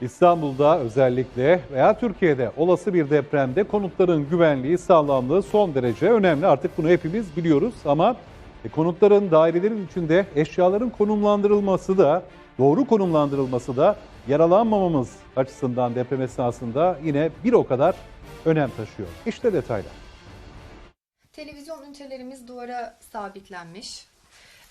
İstanbul'da özellikle veya Türkiye'de olası bir depremde konutların güvenliği, sağlamlığı son derece önemli. Artık bunu hepimiz biliyoruz ama e, konutların, dairelerin içinde eşyaların konumlandırılması da, doğru konumlandırılması da yaralanmamamız açısından deprem esnasında yine bir o kadar önem taşıyor. İşte detaylar. Televizyon ünitelerimiz duvara sabitlenmiş.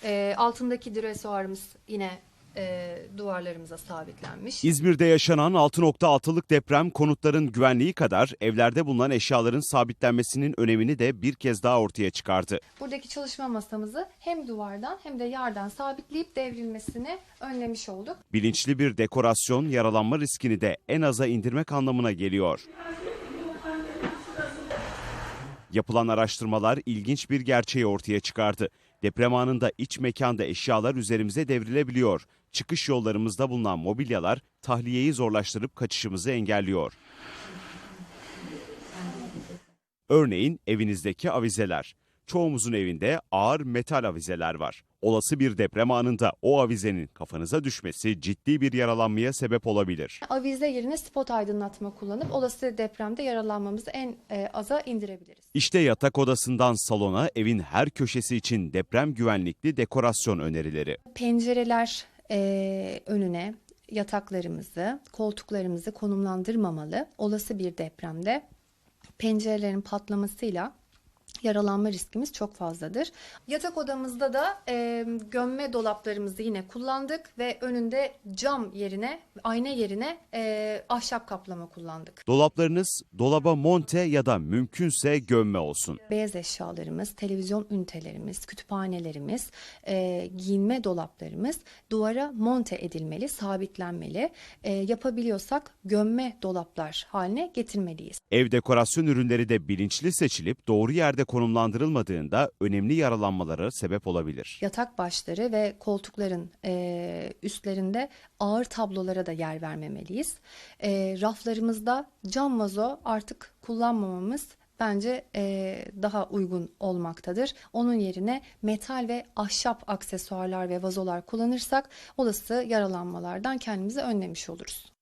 Ee, altındaki dresuarımız yine e, duvarlarımıza sabitlenmiş. İzmir'de yaşanan 6.6'lık deprem konutların güvenliği kadar evlerde bulunan eşyaların sabitlenmesinin önemini de bir kez daha ortaya çıkardı. Buradaki çalışma masamızı hem duvardan hem de yerden sabitleyip devrilmesini önlemiş olduk. Bilinçli bir dekorasyon yaralanma riskini de en aza indirmek anlamına geliyor. Yapılan araştırmalar ilginç bir gerçeği ortaya çıkardı. Deprem anında iç mekanda eşyalar üzerimize devrilebiliyor. Çıkış yollarımızda bulunan mobilyalar tahliyeyi zorlaştırıp kaçışımızı engelliyor. Örneğin evinizdeki avizeler. Çoğumuzun evinde ağır metal avizeler var. Olası bir deprem anında o avizenin kafanıza düşmesi ciddi bir yaralanmaya sebep olabilir. Avize yerine spot aydınlatma kullanıp olası depremde yaralanmamızı en e, aza indirebiliriz. İşte yatak odasından salona evin her köşesi için deprem güvenlikli dekorasyon önerileri. Pencereler e, önüne yataklarımızı, koltuklarımızı konumlandırmamalı. Olası bir depremde pencerelerin patlamasıyla yaralanma riskimiz çok fazladır. Yatak odamızda da e, gömme dolaplarımızı yine kullandık ve önünde cam yerine, ayna yerine e, ahşap kaplama kullandık. Dolaplarınız dolaba monte ya da mümkünse gömme olsun. Beyaz eşyalarımız, televizyon ünitelerimiz, kütüphanelerimiz, e, giyinme dolaplarımız duvara monte edilmeli, sabitlenmeli. E, yapabiliyorsak gömme dolaplar haline getirmeliyiz. Ev dekorasyon ürünleri de bilinçli seçilip doğru yerde konumlandırılmadığında önemli yaralanmalara sebep olabilir. Yatak başları ve koltukların e, üstlerinde ağır tablolara da yer vermemeliyiz. E, raflarımızda cam vazo artık kullanmamamız bence e, daha uygun olmaktadır. Onun yerine metal ve ahşap aksesuarlar ve vazolar kullanırsak olası yaralanmalardan kendimizi önlemiş oluruz.